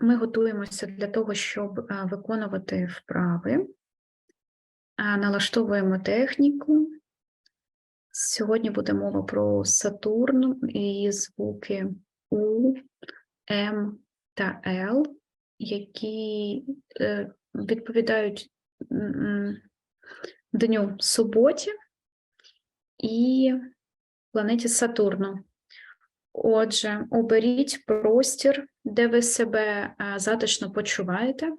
Ми готуємося для того, щоб е, виконувати вправи. Е, Налаштовуємо техніку. Сьогодні буде мова про Сатурн і звуки У, М та Л, які е, відповідають дню суботі і планеті Сатурну. Отже, оберіть простір, де ви себе е, затишно почуваєте.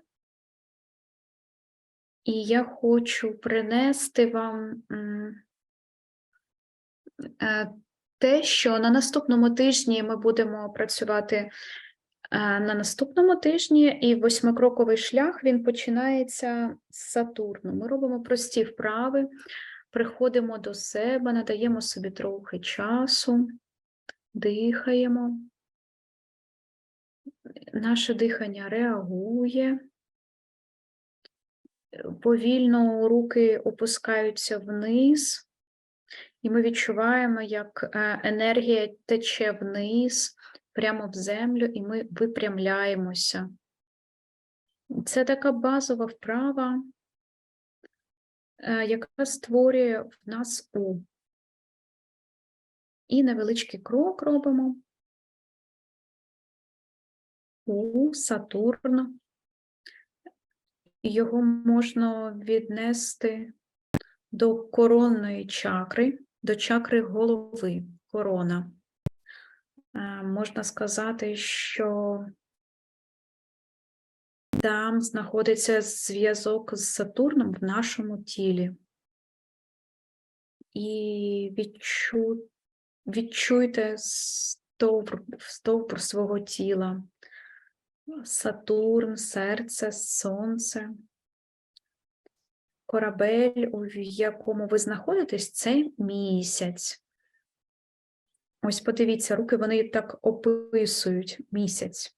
І я хочу принести вам е, те, що на наступному тижні ми будемо працювати е, на наступному тижні, і восьмикроковий шлях він починається з Сатурну. Ми робимо прості вправи, приходимо до себе, надаємо собі трохи часу, дихаємо. Наше дихання реагує. Повільно руки опускаються вниз, і ми відчуваємо, як е, енергія тече вниз, прямо в землю, і ми випрямляємося. Це така базова вправа, е, яка створює в нас У. І невеличкий крок робимо. У Сатурн. Його можна віднести до коронної чакри, до чакри голови, корона. Е, Можна сказати, що там знаходиться зв'язок з Сатурном в нашому тілі. І відчу, відчуйте стовбур, стовбур свого тіла. Сатурн, серце, сонце. Корабель, у якому ви знаходитесь, це місяць. Ось подивіться, руки вони так описують місяць.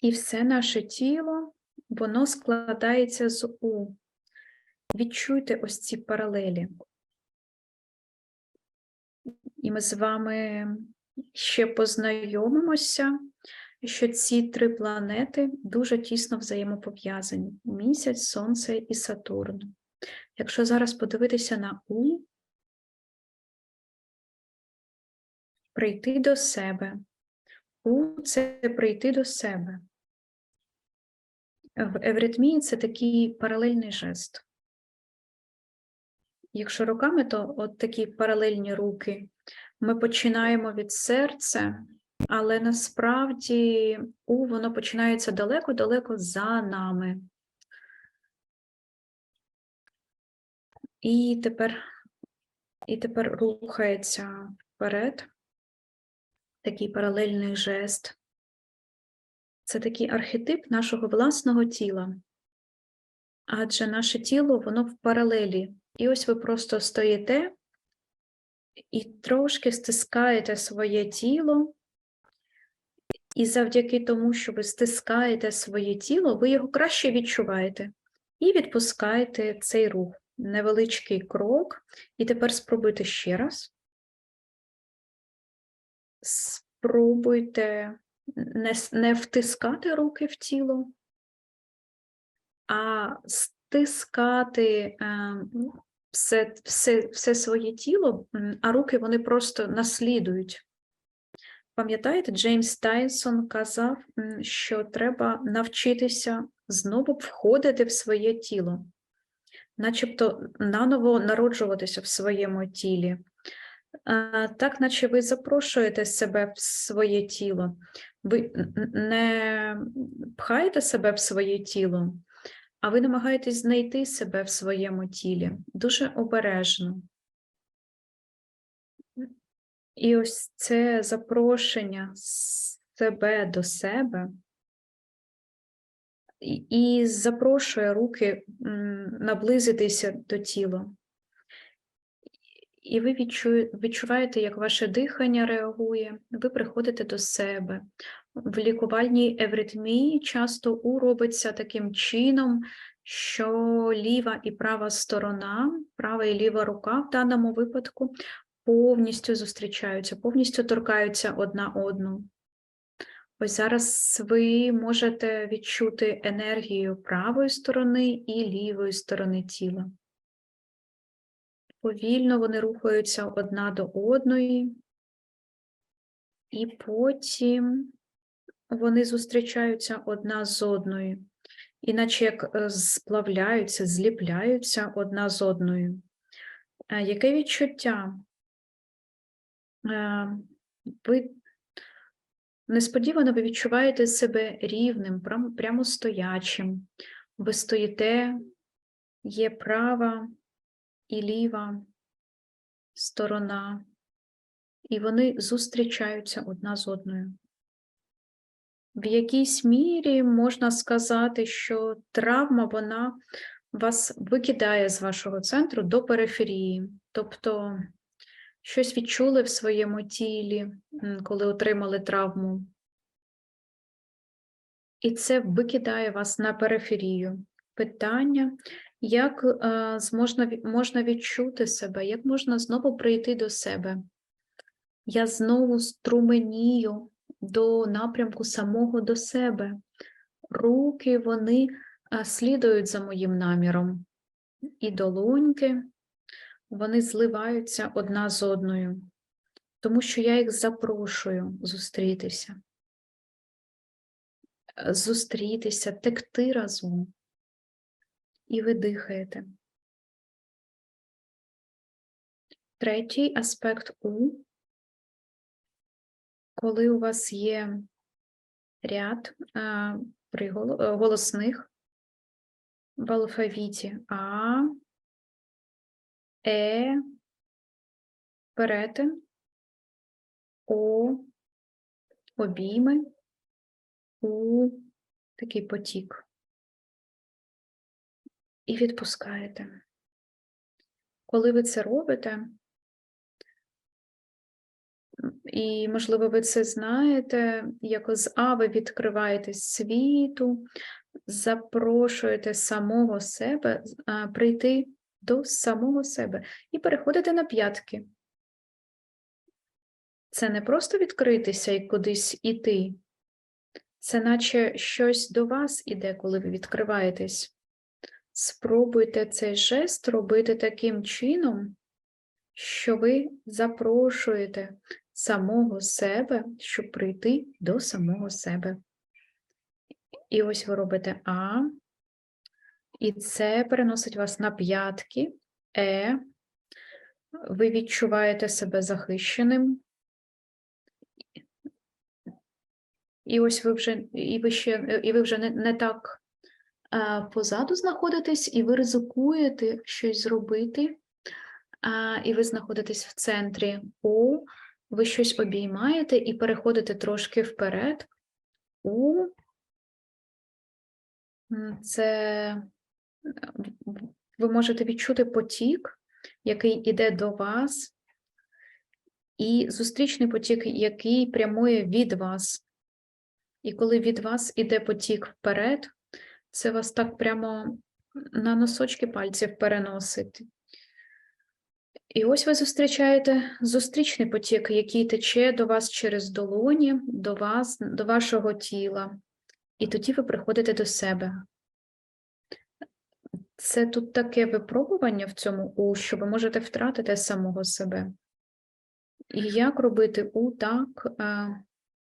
І все наше тіло, воно складається з У. Відчуйте ось ці паралелі. І ми з вами ще познайомимося що ці три планети дуже тісно взаємопов'язані: місяць, Сонце і Сатурн. Якщо зараз подивитися на У, прийти до себе. У це прийти до себе. В евритмії це такий паралельний жест. Якщо руками, то от такі паралельні руки. Ми починаємо від серця але насправді у воно починається далеко-далеко за нами. І тепер, і тепер рухається вперед. Такий паралельний жест. Це такий архетип нашого власного тіла. Адже наше тіло, воно в паралелі. І ось ви просто стоїте і трошки стискаєте своє тіло, і завдяки тому, що ви стискаєте своє тіло, ви його краще відчуваєте і відпускаєте цей рух. Невеличкий крок. І тепер спробуйте ще раз. Спробуйте не, не втискати руки в тіло, а стискати е, все, все, все своє тіло, а руки вони просто наслідують. Пам'ятаєте, Джеймс Тайсон казав, що треба навчитися знову входити в своє тіло, начебто наново народжуватися в своєму тілі. Так, наче ви запрошуєте себе в своє тіло, ви не пхаєте себе в своє тіло, а ви намагаєтесь знайти себе в своєму тілі дуже обережно. І ось це запрошення себе до себе і запрошує руки наблизитися до тіла. І ви відчуваєте, як ваше дихання реагує, ви приходите до себе. В лікувальній евритмії часто У робиться таким чином, що ліва і права сторона, права і ліва рука в даному випадку повністю зустрічаються, повністю торкаються одна одну. Ось зараз ви можете відчути енергію правої сторони і лівої сторони тіла. Повільно вони рухаються одна до одної, і потім вони зустрічаються одна з одною, іначе як е, сплавляються, зліпляються одна з одною. Е, Яке відчуття? Е, Ви несподівано ви відчуваєте себе рівним, прям- прямо стоячим. Ви стоїте, є права і ліва сторона, і вони зустрічаються одна з одною. В якійсь мірі можна сказати, що травма вона вас викидає з вашого центру до периферії, тобто щось відчули в своєму тілі, коли отримали травму. І це викидає вас на периферію. Питання, як е, зможна, можна відчути себе, як можна знову прийти до себе. Я знову струменію до напрямку самого до себе. Руки вони е, слідують за моїм наміром, і долоньки вони зливаються одна з одною, тому що я їх запрошую зустрітися. Е, Зустрітися, текти разом. І ви дихаєте. Третій аспект У, коли у вас є ряд а, пригол- е, голосних в алфавіті А, Е, перетин, О, обійми, У, такий потік. І відпускаєте. Коли ви це робите, і, можливо, ви це знаєте, як з А ви відкриваєтесь світу, запрошуєте самого себе прийти до самого себе і переходите на п'ятки. Це не просто відкритися і кудись іти, це наче щось до вас іде, коли ви відкриваєтесь. Спробуйте цей жест робити таким чином, що ви запрошуєте самого себе, щоб прийти до самого себе. І ось ви робите А, і це переносить вас на п'ятки, Е, ви відчуваєте себе захищеним. І ось ви вже, і ви ще, і ви вже не, не так а, позаду знаходитесь, і ви ризикуєте щось зробити, а, і ви знаходитесь в центрі У, ви щось обіймаєте і переходите трошки вперед. У це ви можете відчути потік, який іде до вас, і зустрічний потік, який прямує від вас. І коли від вас іде потік вперед, це вас так прямо на носочки пальців переносить. І ось ви зустрічаєте зустрічний потік, який тече до вас через долоні, до вас, до вашого тіла. І тоді ви приходите до себе. Це тут таке випробування в цьому У, що ви можете втратити самого себе. І як робити У так, е,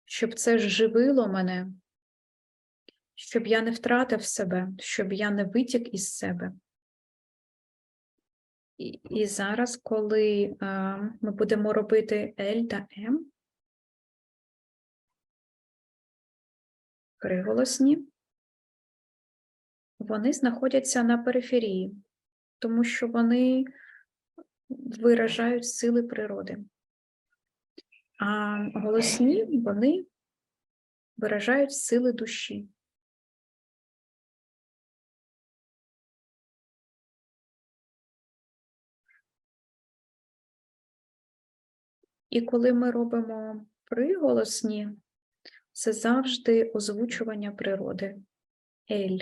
щоб це живило мене, щоб я не втратив себе, щоб я не витік із себе. І, зараз, коли е, ми будемо робити L та М, приголосні, вони знаходяться на периферії, тому що вони виражають сили природи. А голосні вони виражають сили душі. І коли ми робимо приголосні, це завжди озвучування природи. Ель.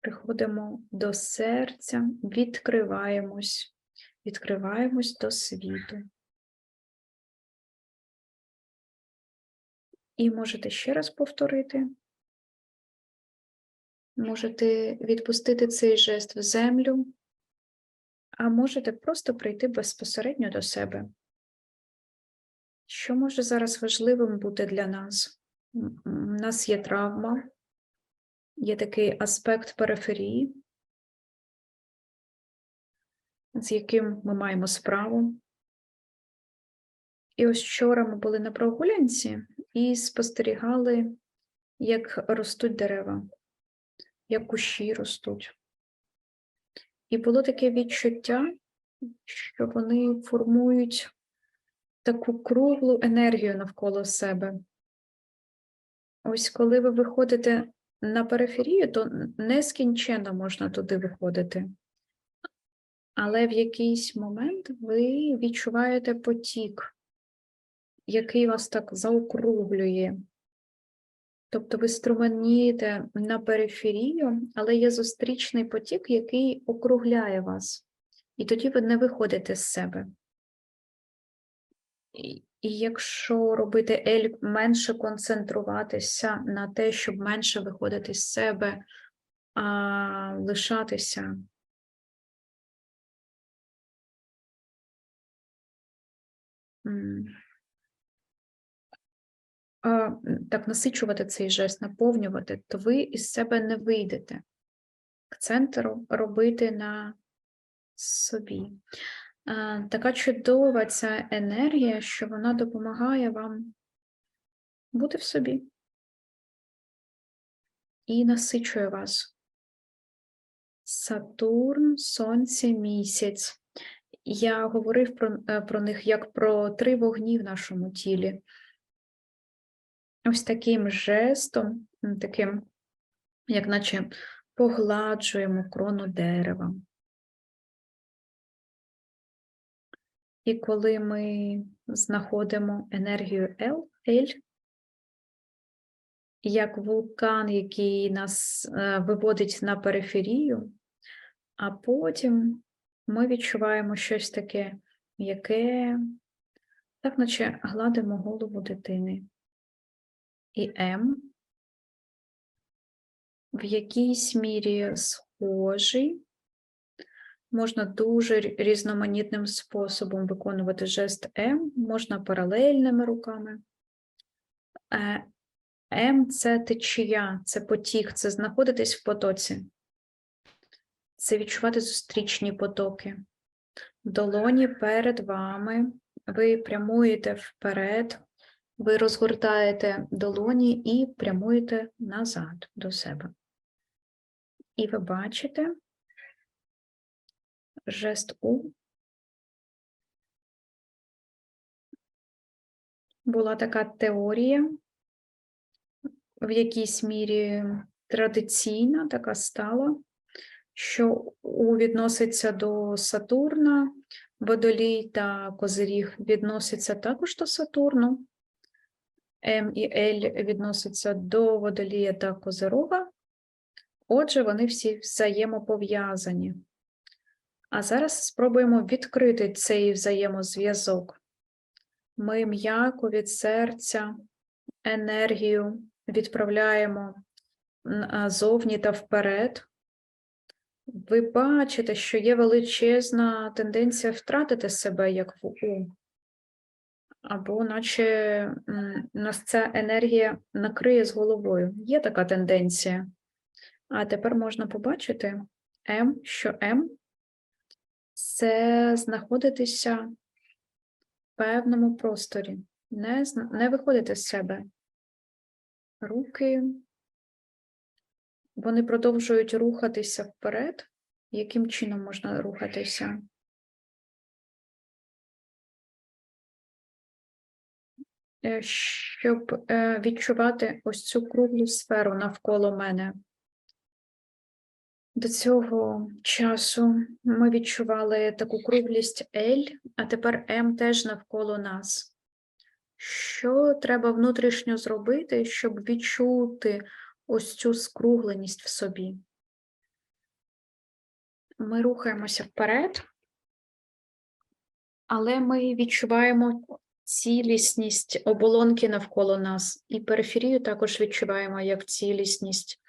Приходимо до серця, відкриваємось, відкриваємось до світу. І можете ще раз повторити. Можете відпустити цей жест в землю, а можете просто прийти безпосередньо до себе. Що може зараз важливим бути для нас? У нас є травма, є такий аспект периферії, з яким ми маємо справу. І ось вчора ми були на прогулянці і спостерігали, як ростуть дерева, як кущі ростуть. І було таке відчуття, що вони формують таку круглу енергію навколо себе. Ось коли ви виходите на периферію, то нескінченно можна туди виходити. Але в якийсь момент ви відчуваєте потік, який вас так заокруглює. Тобто ви струменієте на периферію, але є зустрічний потік, який округляє вас. І тоді ви не виходите з себе. І якщо робити ель, менше концентруватися на те, щоб менше виходити з себе, а лишатися. м, так насичувати цей жест, наповнювати, то ви із себе не вийдете. Акцент ро- робити на собі. Така чудова ця енергія, що вона допомагає вам бути в собі і насичує вас. Сатурн, Сонце, місяць. Я говорив про, е, про них як про три вогні в нашому тілі. Ось таким жестом, таким, як наче погладжуємо крону дерева. І коли ми знаходимо енергію Л, Ель, як вулкан, який нас е, виводить на периферію, а потім ми відчуваємо щось таке, яке, так наче гладимо голову дитини. І М в якійсь мірі схожий, можна дуже різноманітним способом виконувати жест М, можна паралельними руками. Е, М це течія, це потік, це знаходитись в потоці. Це відчувати зустрічні потоки. Долоні перед вами, ви прямуєте вперед, ви розгортаєте долоні і прямуєте назад до себе. І ви бачите жест У. Була така теорія, в якійсь мірі традиційна, така стала, що У відноситься до Сатурна, Водолій та Козиріг відносяться також до Сатурну. М і Л відносяться до Водолія та Козирога. Отже, вони всі взаємопов'язані. А зараз спробуємо відкрити цей взаємозв'язок. Ми м'яко від серця енергію відправляємо зовні та вперед. Ви бачите, що є величезна тенденція втратити себе як в У. Або наче нас ця енергія накриє з головою. Є така тенденція. А тепер можна побачити М, що М це знаходитися в певному просторі, не, не виходити з себе. Руки, вони продовжують рухатися вперед. Яким чином можна рухатися? Щоб е, відчувати ось цю круглу сферу навколо мене. До цього часу ми відчували таку круглість L, а тепер M теж навколо нас. Що треба внутрішньо зробити, щоб відчути ось цю скругленість в собі? Ми рухаємося вперед, але ми відчуваємо цілісність оболонки навколо нас, і периферію також відчуваємо як цілісність.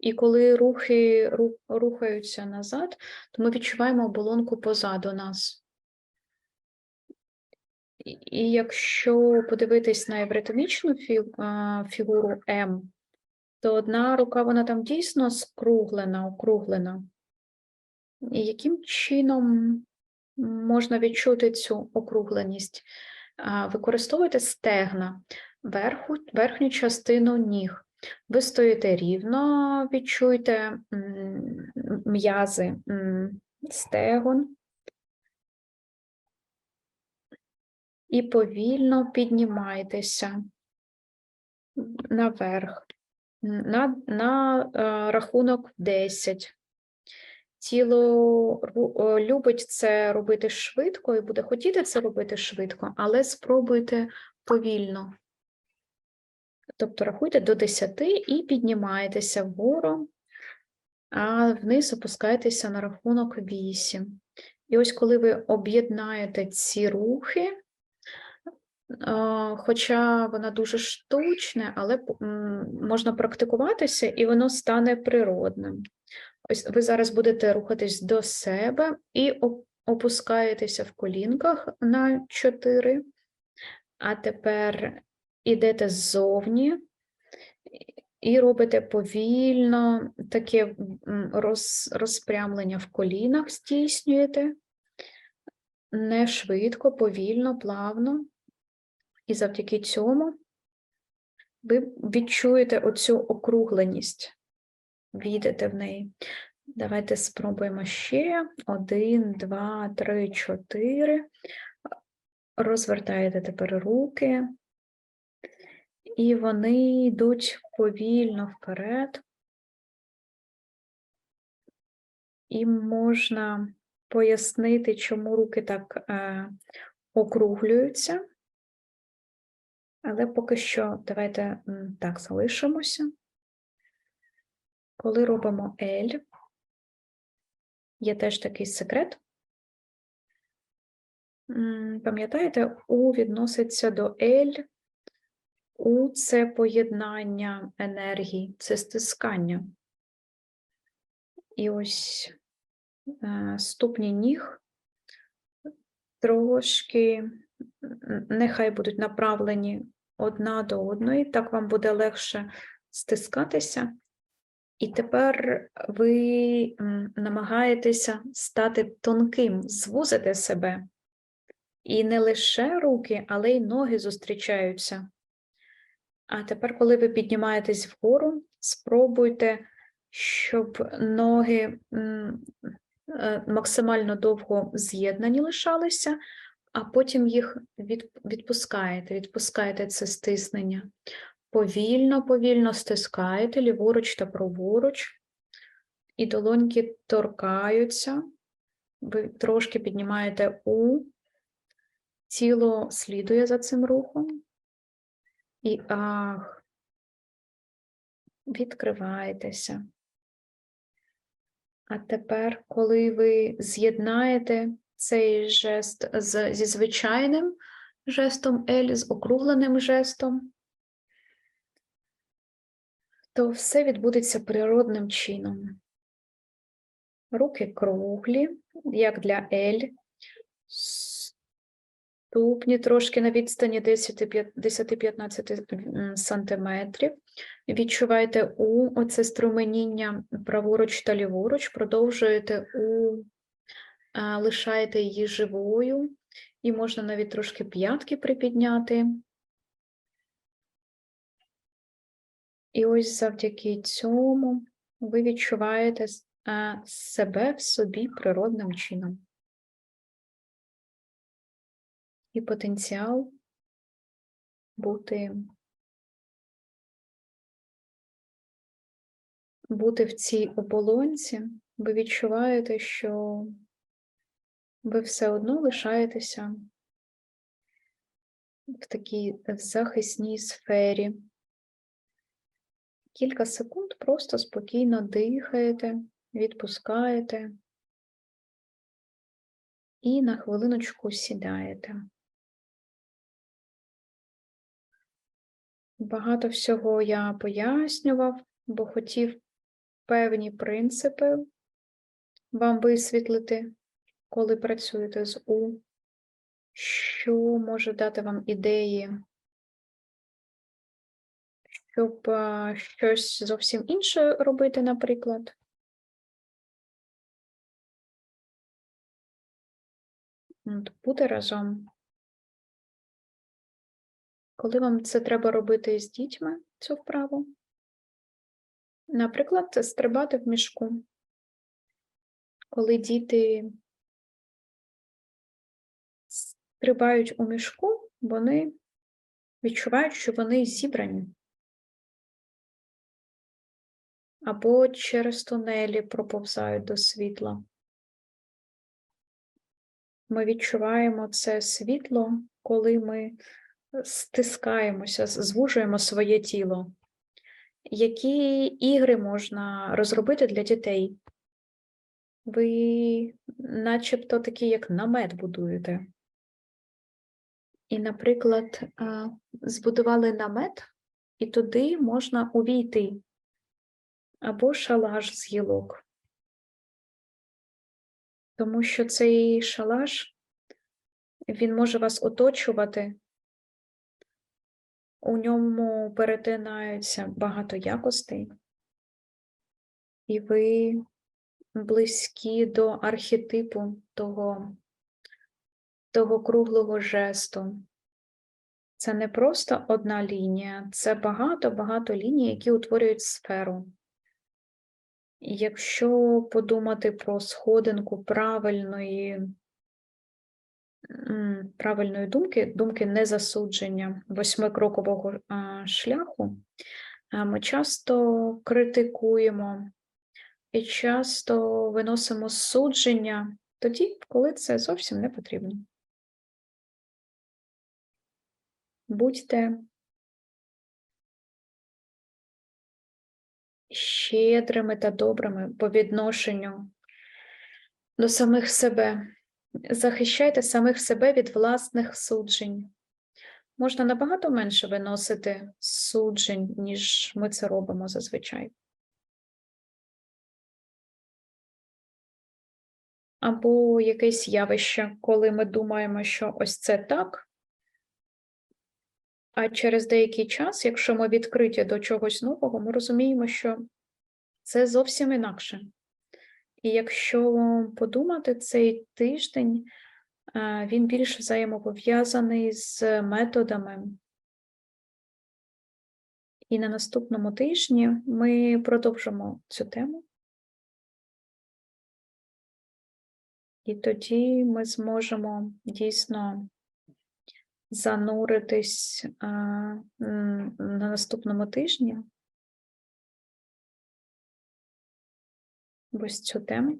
І коли рухи рухаються назад, то ми відчуваємо оболонку позаду нас. І якщо подивитись на евритмічну фігуру М, то одна рука, вона там дійсно скруглена, округлена. І яким чином можна відчути цю округленість? Використовуйте стегна, верху, верхню частину ніг. Ви стоїте рівно, відчуйте м'язи стегон. І повільно піднімайтеся наверх, на, на е, рахунок 10. Тіло любить це робити швидко і буде хотіти це робити швидко, але спробуйте повільно. Тобто рахуйте до 10 і піднімаєтеся вгору, а вниз опускайтеся на рахунок 8. І ось коли ви об'єднаєте ці рухи, Хоча вона дуже штучне, але можна практикуватися, і воно стане природним. Ось ви зараз будете рухатись до себе і опускаєтеся в колінках на 4, а тепер ідете ззовні і робите повільно таке роз, розпрямлення в колінах здійснюєте. Не швидко, повільно, плавно. І завдяки цьому ви відчуєте оцю округленість, війдете в неї. Давайте спробуємо ще. Один, два, три, чотири. Розвертаєте тепер руки, і вони йдуть повільно вперед. І можна пояснити, чому руки так е, округлюються. Але поки що давайте так залишимося. Коли робимо L, є теж такий секрет. Пам'ятаєте, У відноситься до L, У це поєднання енергій, це стискання. І ось е, ступні ніг трошки нехай будуть направлені одна до одної, так вам буде легше стискатися. І тепер ви намагаєтеся стати тонким, звузити себе. І не лише руки, але й ноги зустрічаються. А тепер, коли ви піднімаєтесь вгору, спробуйте, щоб ноги е, максимально довго з'єднані лишалися, а потім їх відпускаєте, відпускаєте це стиснення. Повільно, повільно стискаєте ліворуч та праворуч, і долоньки торкаються. Ви трошки піднімаєте У, тіло слідує за цим рухом. І ах, відкриваєтеся. А тепер, коли ви з'єднаєте цей жест з, зі звичайним жестом L, з округленим жестом, то все відбудеться природним чином. Руки круглі, як для L, ступні трошки на відстані 10-15 сантиметрів. Відчуваєте У, оце струменіння праворуч та ліворуч, продовжуєте У, лишаєте її живою, і можна навіть трошки п'ятки припідняти. І ось завдяки цьому ви відчуваєте себе в собі природним чином. І потенціал бути, бути в цій оболонці, ви відчуваєте, що ви все одно лишаєтеся в такій захисній сфері. Кілька секунд просто спокійно дихаєте, відпускаєте і на хвилиночку сідаєте. Багато всього я пояснював, бо хотів певні принципи вам висвітлити, коли працюєте з У, що може дати вам ідеї, щоб щось зовсім інше робити, наприклад. От, Бути разом. Коли вам це треба робити з дітьми, цю вправу? Наприклад, стрибати в мішку. Коли діти стрибають у мішку, вони відчувають, що вони зібрані. Або через тунелі проповзають до світла. Ми відчуваємо це світло, коли ми стискаємося, звужуємо своє тіло. Які ігри можна розробити для дітей? Ви начебто такий, як намет будуєте. І, наприклад, збудували намет, і туди можна увійти або шалаш з гілок. Тому що цей шалаш, він може вас оточувати, у ньому перетинаються багато якостей, і ви близькі до архетипу того, того круглого жесту. Це не просто одна лінія, це багато-багато ліній, які утворюють сферу. Якщо подумати про сходинку правильної, правильної думки, думки незасудження восьмикрокового шляху, ми часто критикуємо і часто виносимо судження тоді, коли це зовсім не потрібно. Будьте щедрими та добрими по відношенню до самих себе. Захищайте самих себе від власних суджень. Можна набагато менше виносити суджень, ніж ми це робимо зазвичай. Або якесь явище, коли ми думаємо, що ось це так, а через деякий час, якщо ми відкриті до чогось нового, ми розуміємо, що це зовсім інакше. І якщо подумати, цей тиждень е, він більш взаємопов'язаний з методами. І на наступному тижні ми продовжимо цю тему. І тоді ми зможемо дійсно зануритись а, на наступному тижні ось цю тему.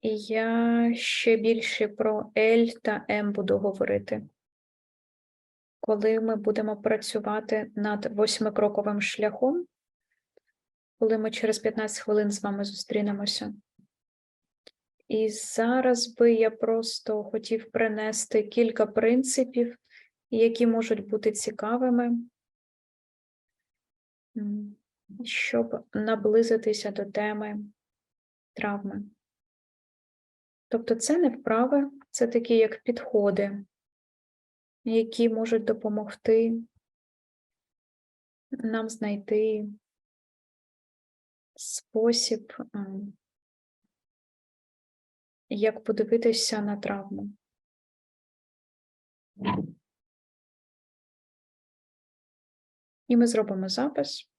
І я ще більше про L та М буду говорити, коли ми будемо працювати над восьмикроковим шляхом, коли ми через 15 хвилин з вами зустрінемося. І зараз би я просто хотів принести кілька принципів, які можуть бути цікавими, щоб наблизитися до теми травми. Тобто це не вправи, це такі як підходи, які можуть допомогти нам знайти спосіб як подивитися на травму. І ми зробимо запис.